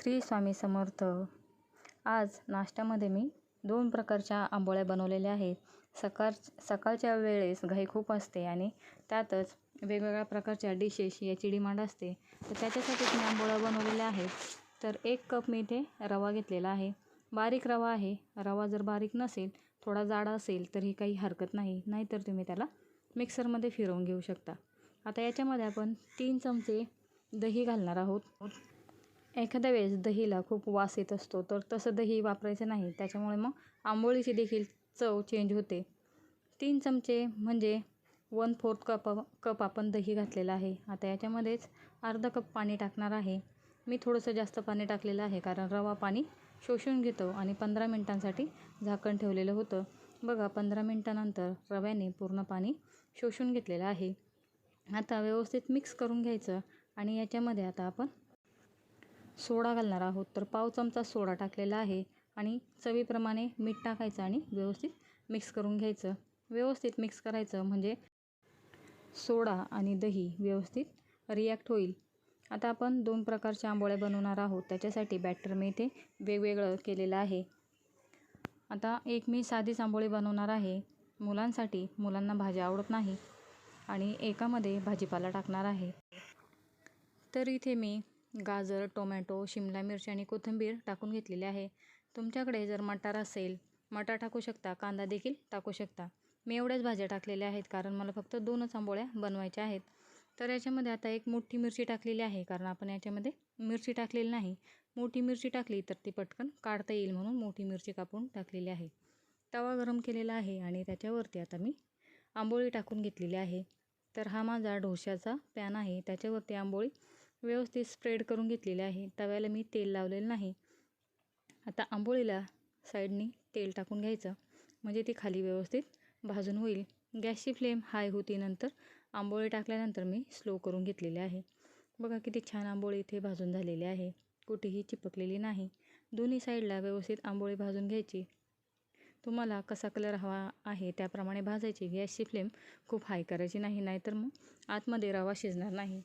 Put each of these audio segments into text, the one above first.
श्री स्वामी समर्थ. आज नाश्त्यामध्ये मी दोन प्रकारच्या आंबोळ्या बनवलेल्या आहेत. सकाळ सकाळच्या वेळेस घाई खूप असते आणि त्यातच वेगवेगळ्या प्रकारच्या डिशेस याची डिमांड असते. तर त्याच्यासाठीच मी आंबोळ्या बनवलेल्या आहेत. तर एक कप मी इथे रवा घेतलेला आहे. बारीक रवा आहे. रवा जर बारीक नसेल थोडा जाडा असेल तरी काही हरकत नाही. नाहीतर तुम्ही त्याला मिक्सरमध्ये फिरवून घेऊ शकता. आता याच्यामध्ये आपण तीन चमचे दही घालणार आहोत. एखाद्या वेळेस दहीला खूप वास येत असतो तर तसं दही वापरायचं नाही. त्याच्यामुळे मग आंबोळीची देखील चव चेंज होते. तीन चमचे म्हणजे वन फोर्थ कप कप आपण दही घातलेलं आहे. आता याच्यामध्येच अर्धा कप पाणी टाकणार आहे. मी थोडंसं जास्त पाणी टाकलेलं आहे कारण रवा पाणी शोषून घेतो आणि पंधरा मिनटांसाठी झाकण ठेवलेलं होतं. बघा पंधरा मिनटानंतर रव्याने पूर्ण पाणी शोषून घेतलेलं आहे. आता व्यवस्थित मिक्स करून घ्यायचं आणि याच्यामध्ये आता आपण सोडा घालणार आहोत. तर पाव चमचा सोडा टाकलेला आहे आणि चवीप्रमाणे मीठ टाकायचं आणि व्यवस्थित मिक्स करून घ्यायचं. व्यवस्थित मिक्स करायचं म्हणजे सोडा आणि दही व्यवस्थित रिॲक्ट होईल. आता आपण दोन प्रकारच्या आंबोळ्या बनवणार आहोत. त्याच्यासाठी बॅटर मी इथे वेगवेगळं केलेलं आहे. आता एक मी साधीच आंबोळी बनवणार आहे. मुलांसाठी मुलांना भाज्या आवडत नाही आणि एकामध्ये भाजीपाला टाकणार आहे. तर इथे मी गाजर टोमॅटो शिमला मिरची आणि कोथिंबीर टाकून घेतलेली आहे. तुमच्याकडे जर मटार असेल मटार टाकू शकता कांदा देखील टाकू शकता. मी एवढ्याच भाज्या टाकलेल्या आहेत कारण मला फक्त दोनच आंबोळ्या बनवायच्या आहेत. तर याच्यामध्ये आता एक मोठी मिरची टाकलेली आहे कारण आपण याच्यामध्ये मिरची टाकलेली नाही. मोठी मिरची टाकली तर ती पटकन काढता येईल म्हणून मोठी मिरची कापून टाकलेली आहे. तवा गरम केलेला आहे आणि त्याच्यावरती आता मी आंबोळी टाकून घेतलेली आहे. तर हा माझा ढोश्याचा पॅन आहे. त्याच्यावरती आंबोळी व्यवस्थित स्प्रेड करून घेतलेले आहे. तव्याला मी तेल लावलेलं नाही. आता आंबोळीला साईडनी तेल टाकून घ्यायचं. म्हणजे ती खाली व्यवस्थित भाजून होईल. गॅसची फ्लेम हाय होती नंतर आंबोळी टाकल्यानंतर मी स्लो करून घेतलेली आहे. बघा किती छान आंबोळी इथे भाजून झालेली आहे. कुठेही चिपकलेली नाही. दोन्ही साईडला व्यवस्थित आंबोळी भाजून घ्यायची. तुम्हाला कसा कलर हवा आहे त्याप्रमाणे भाजायची. गॅसची फ्लेम खूप हाय करायची नाही नाहीतर मग आतमध्ये रवा शिजणार नाही.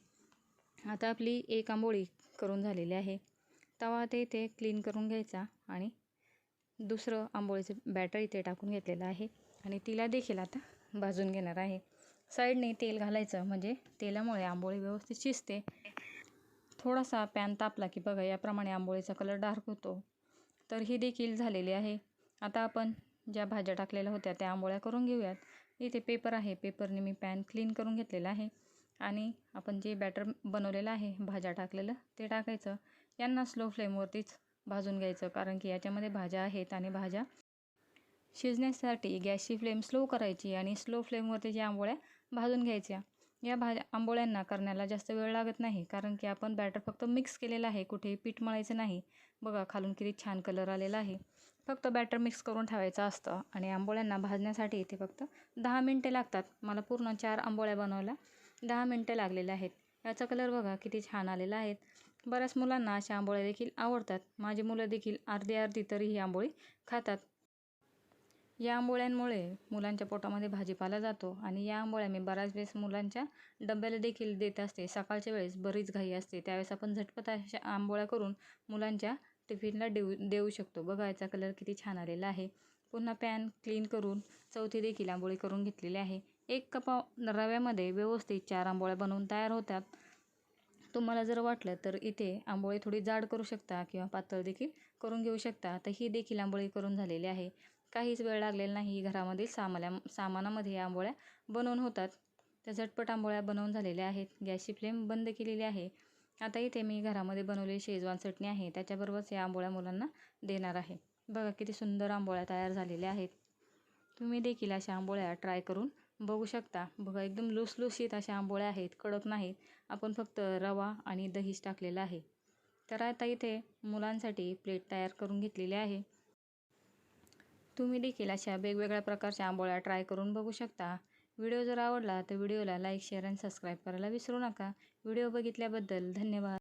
आता आपली एक आंबोळी करून झालेली आहे. तवा ते इथे क्लीन करून घ्यायचा आणि दुसरं आंबोळीचं बॅटर इथे टाकून घेतलेलं आहे. आणि तिला देखील आता भाजून घेणार आहे. साईडने तेल घालायचं म्हणजे तेलामुळे आंबोळी व्यवस्थित शिजते. थोडासा पॅन तापला की बघा याप्रमाणे आंबोळीचा कलर डार्क होतो. तर ही देखील झालेली आहे. आता आपण ज्या भाज्या टाकलेल्या होत्या त्या आंबोळ्या करून घेऊयात. इथे पेपर आहे. पेपरने मी पॅन क्लीन करून घेतलेला आहे. आणि आपण जे बॅटर बनवलेलं आहे भाज्या टाकलेलं ते टाकायचं. यांना स्लो फ्लेमवरतीच भाजून घ्यायचं कारण की याच्यामध्ये भाज्या आहेत आणि भाज्या शिजण्यासाठी गॅसची फ्लेम स्लो करायची आणि स्लो फ्लेमवरती ज्या आंबोळ्या भाजून घ्यायच्या. या भाज्या आंबोळ्यांना करण्याला जास्त वेळ लागत नाही कारण की आपण बॅटर फक्त मिक्स केलेलं आहे कुठेही पीठ मळायचं नाही. बघा खालून किती छान कलर आलेला आहे. फक्त बॅटर मिक्स करून ठेवायचं असतं आणि आंबोळ्यांना भाजण्यासाठी इथे फक्त दहा मिनटे लागतात. मला पूर्ण चार आंबोळ्या बनवायला दहा मिनटं लागलेले आहेत. याचा कलर बघा किती छान आलेला आहे. बऱ्याच मुलांना अशा आंबोळ्या देखील आवडतात. माझी मुलं देखील अर्धी अर्धी तरी ही आंबोळी खातात. या आंबोळ्यांमुळे मुलांच्या पोटामध्ये भाजीपाला जातो आणि या आंबोळ्या मी बऱ्याच वेळेस मुलांच्या डब्याला देखील देत असते. सकाळच्या वेळेस बरीच घाई असते. त्यावेळेस आपण झटपट अशा आंबोळ्या करून मुलांच्या टिफिनला देऊ देऊ शकतो. बघा याचा कलर किती छान आलेला आहे. पुन्हा पॅन क्लीन करून चौथी देखील आंबोळी करून घेतलेली आहे. एक कपा रव्यामध्ये व्यवस्थित चार आंबोळ्या बनवून तयार होतात. तुम्हाला जर वाटलं तर इथे आंबोळी थोडी जाड करू शकता किंवा पातळ देखील करून घेऊ शकता. तर ही देखील आंबोळी करून झालेली आहे. काहीच वेळ लागलेला नाही. घरामधील सामाल्या सामानामध्ये आंबोळ्या बनवून होतात. त्या झटपट आंबोळ्या बनवून झालेल्या आहेत. गॅसची फ्लेम बंद केलेली आहे. आता इथे मी घरामध्ये बनवलेली शेजवान चटणी आहे. त्याच्याबरोबरच या आंबोळ्या मुलांना देणार आहे. बघा किती सुंदर आंबोळ्या तयार झालेल्या आहेत. तुम्ही देखील अशा आंबोळ्या ट्राय करून बघू शकता. बघा एकदम लुसलुशीत अशा आंबोळ्या आहेत कडक नाहीत. आपण फक्त रवा आणि दहीच टाकलेलं आहे. तर आता इथे मुलांसाठी प्लेट तयार करून घेतलेली आहे. तुम्ही देखील अशा वेगवेगळ्या प्रकारच्या आंबोळ्या ट्राय करून बघू शकता. व्हिडिओ जर आवडला तर व्हिडिओला लाईक शेअर आणि सबस्क्राईब करायला विसरू नका. व्हिडिओ बघितल्याबद्दल धन्यवाद.